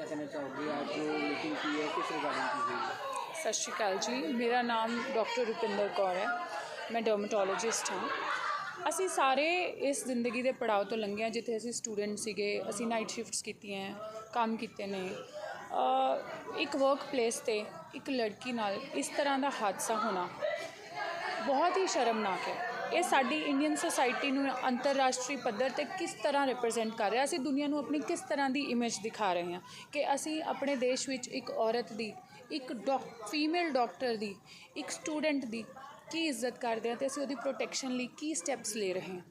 क्या कहना चाहोगे आज जो मीटिंग की है किस रिगार्डिंग की गई है ਸਤਿ ਸ਼੍ਰੀ ਅਕਾਲ ਜੀ ਮੇਰਾ ਨਾਮ ਡਾਕਟਰ ਰੁਪਿੰਦਰ ਕੌਰ ਹੈ ਮੈਂ ਡਰਮਟੋਲੋਜਿਸਟ ਹਾਂ ਅਸੀਂ ਸਾਰੇ ਇਸ ਜ਼ਿੰਦਗੀ ਦੇ ਪੜਾਅ ਤੋਂ ਲੰਘੇ ਹਾਂ ਜਿੱਥੇ ਅਸੀਂ ਸਟੂਡੈਂਟ ਸੀਗੇ ਅਸੀਂ ਨਾਈਟ ਸ਼ਿਫਟਸ ਕੀਤੀਆਂ ਕੰਮ ਕੀਤੇ ਨੇ ਅ, ਇੱਕ ਵਰਕ ਪਲੇਸ ਤੇ ਇੱਕ ਲੜਕੀ ਨਾਲ ਇਸ ਤਰ੍ਹਾਂ ਦਾ ਹਾਦਸਾ ਹੋਣਾ ਬਹੁਤ ਹੀ ਸ਼ਰਮਨਾਕ ਹੈ ਇਹ ਸਾਡੀ ਇੰਡੀਅਨ ਸੋਸਾਇਟੀ ਨੂੰ ਅੰਤਰਰਾਸ਼ਟਰੀ ਪੱਧਰ ਤੇ ਕਿਸ ਤਰ੍ਹਾਂ ਰਿਪਰੈਜ਼ੈਂਟ ਕਰ ਰਿਹਾ? ਅਸੀਂ ਦੁਨੀਆ ਨੂੰ ਆਪਣੀ ਕਿਸ ਤਰ੍ਹਾਂ ਦੀ ਇਮੇਜ ਦਿਖਾ ਰਹੇ ਹਾਂ? ਕਿ ਅਸੀਂ ਆਪਣੇ ਦੇਸ਼ ਵਿੱਚ ਇੱਕ ਔਰਤ ਦੀ, ਇੱਕ ਡਾਕ ਫੀਮੇਲ ਡਾਕਟਰ ਦੀ, ਇੱਕ ਸਟੂਡੈਂਟ ਦੀ ਕੀ ਇੱਜ਼ਤ ਕਰਦੇ ਹਾਂ ਤੇ ਅਸੀਂ ਉਹਦੀ ਪ੍ਰੋਟੈਕਸ਼ਨ ਲਈ ਕੀ ਸਟੈਪਸ ਲੈ ਰਹੇ ਹਾਂ?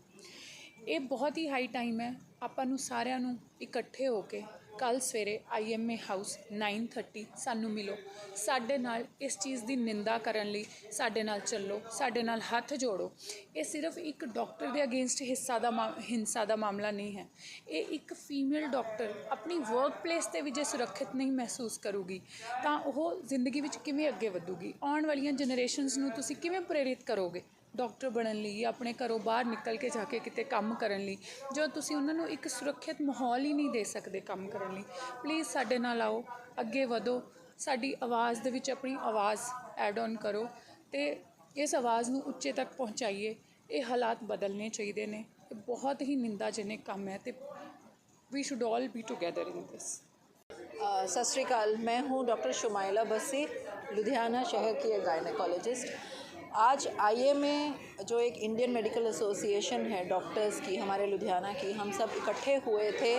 ਇਹ ਬਹੁਤ ਹੀ ਹਾਈ ਟਾਈਮ ਹੈ। ਆਪਾਂ ਨੂੰ ਸਾਰਿਆਂ ਨੂੰ ਇਕੱਠੇ ਹੋ ਕੇ ਕੱਲ ਸਵੇਰੇ ਆਈਐਮਏ ਹਾਊਸ 9:30 ਸਾਨੂੰ ਮਿਲੋ। ਸਾਡੇ ਨਾਲ ਇਸ ਚੀਜ਼ ਦੀ ਨਿੰਦਾ ਕਰਨ ਲਈ ਸਾਡੇ ਨਾਲ ਚੱਲੋ, ਸਾਡੇ ਨਾਲ ਹੱਥ ਜੋੜੋ। ਇਹ ਸਿਰਫ ਇੱਕ ਡਾਕਟਰ ਦੇ ਅਗੇਂਸਟ ਹਿੱਸਾ ਦਾ ਮਾ- ਹਿੰਸਾ ਦਾ ਮਾਮਲਾ ਨਹੀਂ ਹੈ। ਇਹ ਇੱਕ ਫੀਮੇਲ ਡਾਕਟਰ ਆਪਣੀ ਵਰਕ ਪਲੇਸ ਤੇ ਵੀ ਜੇ ਸੁਰੱਖਿਅਤ ਨਹੀਂ ਮਹਿਸੂਸ ਕਰੂਗੀ, ਤਾਂ ਉਹ ਜ਼ਿੰਦਗੀ ਵਿੱਚ ਕਿਵੇਂ ਅੱਗੇ ਵਧੂਗੀ? ਆਉਣ ਵਾਲੀਆਂ ਜਨਰੇਸ਼ਨਸ ਨੂੰ ਤੁਸੀਂ ਕਿਵੇਂ ਪ੍ਰੇਰਿਤ ਕਰੋਗੇ? ਡਾਕਟਰ ਬਣਨ ਲਈ ਜਾਂ ਆਪਣੇ ਘਰੋਂ ਬਾਹਰ ਨਿਕਲ ਕੇ ਜਾ ਕੇ ਕਿਤੇ ਕੰਮ ਕਰਨ ਲਈ ਜੋ ਤੁਸੀਂ ਉਹਨਾਂ ਨੂੰ ਇੱਕ ਸੁਰੱਖਿਅਤ ਮਾਹੌਲ ਹੀ ਨਹੀਂ ਦੇ ਸਕਦੇ ਕੰਮ ਕਰਨ ਲਈ ਪਲੀਜ਼ ਸਾਡੇ ਨਾਲ ਆਓ ਅੱਗੇ ਵਧੋ ਸਾਡੀ ਆਵਾਜ਼ ਦੇ ਵਿੱਚ ਆਪਣੀ ਆਵਾਜ਼ ਐਡ ਔਨ ਕਰੋ ਤੇ ਇਸ ਆਵਾਜ਼ ਨੂੰ ਉੱਚੇ ਤੱਕ ਪਹੁੰਚਾਈਏ ਇਹ ਹਾਲਾਤ ਬਦਲਨੇ ਚਾਹੀਦੇ ਨੇ ਇਹ ਬਹੁਤ ਹੀ ਨਿੰਦਾਜਨਕ ਕੰਮ ਹੈ ਤੇ we should all be together in this अ, सत श्रीकाल मैं हूँ डॉक्टर शुमाइला बसी लुधियाना शहर की एक गायनेकोलॉजिस्ट आज आईएमए जो एक इंडियन मेडिकल एसोसिएशन है डॉक्टर्स की, हमारे लुधियाना की, हम सब इकट्ठे हुए थे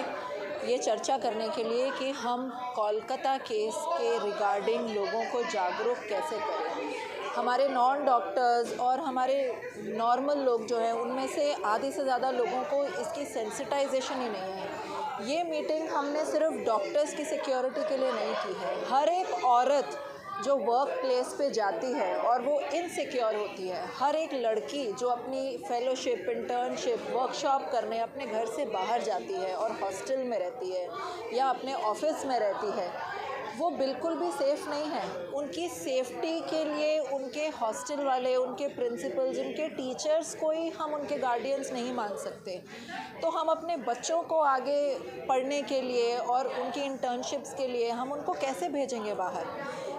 ये चर्चा करने के लिए कि हम कोलकाता केस के रिगार्डिंग लोगों को जागरूक कैसे करें। हमारे नॉन डॉक्टर्स और हमारे नॉर्मल लोग जो हैं, उनमें से आधे से ज़्यादा लोगों को इसकी सेंसिटाइजेशन ही नहीं है। ये मीटिंग हमने सिर्फ़ डॉक्टर्स की सिक्योरिटी के लिए नहीं की है। हर एक औरत जो वर्क प्लेस पर जाती है और वो इनसिक्योर होती है। हर एक लड़की जो अपनी फेलोशिप इंटर्नशिप वर्कशॉप करने, अपने घर से बाहर जाती है और हॉस्टल में रहती है या अपने ऑफ़िस में रहती है वो बिल्कुल भी सेफ़ नहीं है। उनकी सेफ्टी के लिए उनके हॉस्टल वाले, उनके प्रिंसिपल्स उनके टीचर्स को ही हम उनके गार्डियंस नहीं मान सकते। तो हम अपने बच्चों को आगे पढ़ने के लिए और उनकी इंटर्नशिप्स के लिए हम उनको कैसे भेजेंगे बाहर?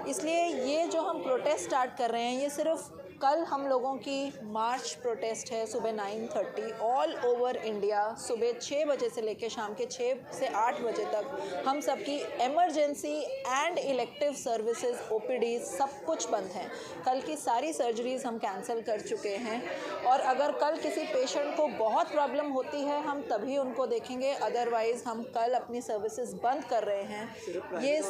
इसलिए ये जो हम प्रोटेस्ट स्टार्ट कर रहे हैं, ये सिर्फ़ कल हम लोगों की मार्च प्रोटेस्ट है सुबह 9:30 ऑल ओवर इंडिया सुबह छः बजे से लेकर शाम के छः से आठ बजे तक हम सबकी emergency and elective services OPD सब कुछ बंद हैं। कल की सारी सर्जरीज हम कैंसिल कर चुके हैं। और अगर कल किसी पेशेंट को बहुत प्रॉब्लम होती है हम तभी उनको देखेंगे। अदरवाइज़ हम कल अपनी सर्विसेज़ बंद कर रहे हैं। ये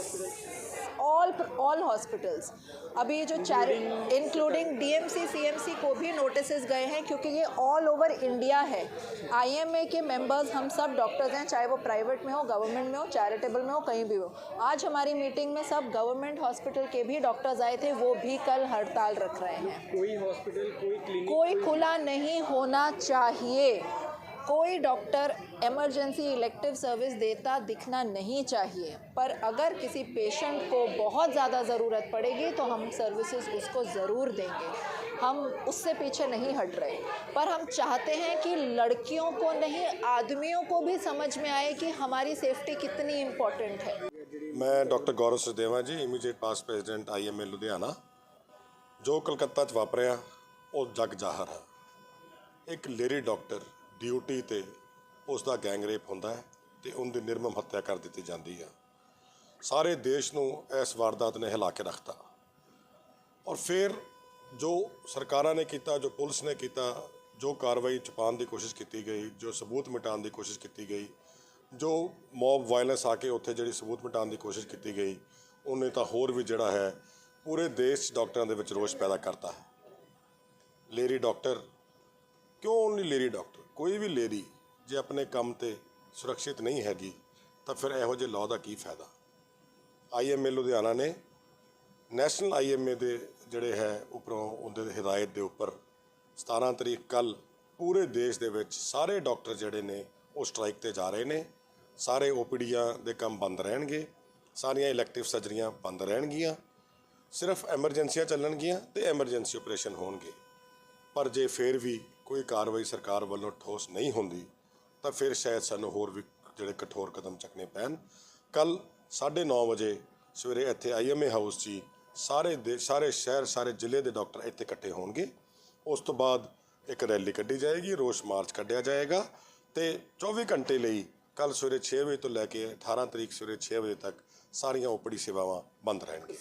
ऑल ऑल हॉस्पिटल्स अभी ये जो चैरि इंक्लूडिंग डीएमसी सीएमसी को भी नोटिसेस गए हैं क्योंकि ये ऑल ओवर इंडिया है। आईएमए के मेंबर्स हम सब डॉक्टर्स हैं चाहे वो प्राइवेट में हो गवर्नमेंट में हो चैरिटेबल में हो कहीं भी हो। आज हमारी मीटिंग में सब गवर्नमेंट हॉस्पिटल के भी डॉक्टर्स आए थे वो भी कल हड़ताल रख रहे हैं। कोई हॉस्पिटल कोई क्लिनिक कोई खुला नहीं होना चाहिए। कोई डॉक्टर इमरजेंसी इलेक्टिव सर्विस देता दिखना नहीं चाहिए पर अगर किसी पेशेंट को बहुत ज़्यादा ज़रूरत पड़ेगी तो हम सर्विसेज उसको ज़रूर देंगे हम उससे पीछे नहीं हट रहे पर हम चाहते हैं कि लड़कियों को नहीं आदमियों को भी समझ में आए कि हमारी सेफ्टी कितनी इम्पोर्टेंट है ਮੈਂ doctor Gaurav Sachdeva ji immediate past president IMA Ludhiana ਜੋ ਕਲਕੱਤਾ 'ਚ ਵਾਪਰਿਆ ਉਹ ਜਗ ਜ਼ਾਹਰ ਹੈ ਇੱਕ ਲੇਡੀ ਡਾਕਟਰ ਡਿਊਟੀ ਤੇ ਉਸ ਦਾ ਗੈਂਗ ਰੇਪ ਹੁੰਦਾ ਹੈ ਤੇ ਉਹਦੀ ਨਿਰਮਮ ਹੱਤਿਆ ਕਰ ਦਿੱਤੀ ਜਾਂਦੀ ਆ ਸਾਰੇ ਦੇਸ਼ ਨੂੰ ਇਸ ਵਾਰਦਾਤ ਨੇ ਹਿਲਾ ਕੇ ਰੱਖਤਾ। ਔਰ ਫਿਰ ਜੋ ਸਰਕਾਰਾਂ ਨੇ ਕੀਤਾ, ਜੋ ਪੁਲਿਸ ਨੇ ਕੀਤਾ, ਜੋ ਕਾਰਵਾਈ ਛੁਪਾਉਣ ਦੀ ਕੋਸ਼ਿਸ਼ ਕੀਤੀ ਗਈ, ਜੋ ਸਬੂਤ ਮਿਟਾਉਣ ਦੀ ਕੋਸ਼ਿਸ਼ ਕੀਤੀ ਗਈ, ਜੋ ਮੌਬ ਵਾਇਲੈਂਸ ਆ ਕੇ ਉੱਥੇ ਜਿਹੜੀ ਸਬੂਤ ਮਿਟਾਉਣ ਦੀ ਕੋਸ਼ਿਸ਼ ਕੀਤੀ ਗਈ, ਉਹਨੇ ਤਾਂ ਹੋਰ ਵੀ ਜਿਹੜਾ ਹੈ, ਪੂਰੇ ਦੇਸ਼ 'ਚ ਡਾਕਟਰਾਂ ਦੇ ਵਿੱਚ ਰੋਸ ਪੈਦਾ ਕਰਤਾ ਹੈ। ਲੇਰੀ ਡਾਕਟਰ, ਕਿਉਂ ਓਨਲੀ ਲੇਰੀ ਡਾਕਟਰ? ਕੋਈ ਵੀ ਲੇਰੀ ਜੇ ਆਪਣੇ ਕੰਮ ਤੇ ਸੁਰੱਖਿਅਤ ਨਹੀਂ ਹੈਗੀ, ਤਾਂ ਫਿਰ ਇਹੋ ਜਿਹੇ ਲਾਅ ਦਾ ਕੀ ਫਾਇਦਾ? ਆਈਐਮਏ ਲੁਧਿਆਣਾ ਨੇ ਨੈਸ਼ਨਲ ਆਈਐਮਏ ਦੇ ਜਿਹੜੇ ਹੈ, ਉੱਪਰੋਂ ਉਹਦੇ ਦੇ ਹਦਾਇਤ ਦੇ ਉੱਪਰ 17 ਤਰੀਕ ਕੱਲ ਪੂਰੇ ਦੇਸ਼ ਦੇ ਵਿੱਚ ਸਾਰੇ ਡਾਕਟਰ ਜਿਹੜੇ ਨੇ, ਉਹ ਸਟ੍ਰਾਈਕ ਤੇ ਜਾ ਰਹੇ ਨੇ। ਸਾਰੇ ਓਪੀਡੀਆਂ ਦੇ ਕੰਮ ਬੰਦ ਰਹਿਣਗੇ, ਸਾਰੀਆਂ ਇਲੈਕਟਿਵ ਸਰਜਰੀਆਂ ਬੰਦ ਰਹਿਣਗੀਆਂ, ਸਿਰਫ ਐਮਰਜੈਂਸੀਆਂ ਚੱਲਣਗੀਆਂ ਤੇ ਐਮਰਜੈਂਸੀ ਆਪਰੇਸ਼ਨ ਹੋਣਗੇ। ਪਰ ਜੇ ਫਿਰ ਵੀ ਕੋਈ ਕਾਰਵਾਈ ਸਰਕਾਰ ਵੱਲੋਂ ਠੋਸ ਨਹੀਂ ਹੁੰਦੀ ਤਾਂ ਫਿਰ ਸ਼ਾਇਦ ਸਾਨੂੰ ਹੋਰ ਵੀ ਜਿਹੜੇ ਕਠੋਰ ਕਦਮ ਚੱਕਣੇ ਪੈਣ। ਕੱਲ 9:30 ਵਜੇ ਸਵੇਰੇ ਇੱਥੇ ਆਈਐਮਏ ਹਾਊਸ 'ਚ ਹੀ ਸਾਰੇ ਦੇ ਸਾਰੇ ਸ਼ਹਿਰ, ਸਾਰੇ ਜ਼ਿਲ੍ਹੇ ਦੇ ਡਾਕਟਰ ਇੱਥੇ ਇਕੱਠੇ ਹੋਣਗੇ। ਉਸ ਤੋਂ ਬਾਅਦ ਇੱਕ ਰੈਲੀ ਕੱਢੀ ਜਾਏਗੀ, ਰੋਸ ਮਾਰਚ ਕੱਢਿਆ ਜਾਏਗਾ ਤੇ 24 ਘੰਟੇ ਲਈ ਕੱਲ ਸਵੇਰੇ 6 ਵਜੇ ਤੋਂ ਲੈ ਕੇ 18 ਤਰੀਕ ਸਵੇਰੇ 6 ਵਜੇ ਤੱਕ ਸਾਰੀਆਂ ਓਪੀਡੀ ਸੇਵਾਵਾਂ ਬੰਦ ਰਹਿਣਗੀਆਂ।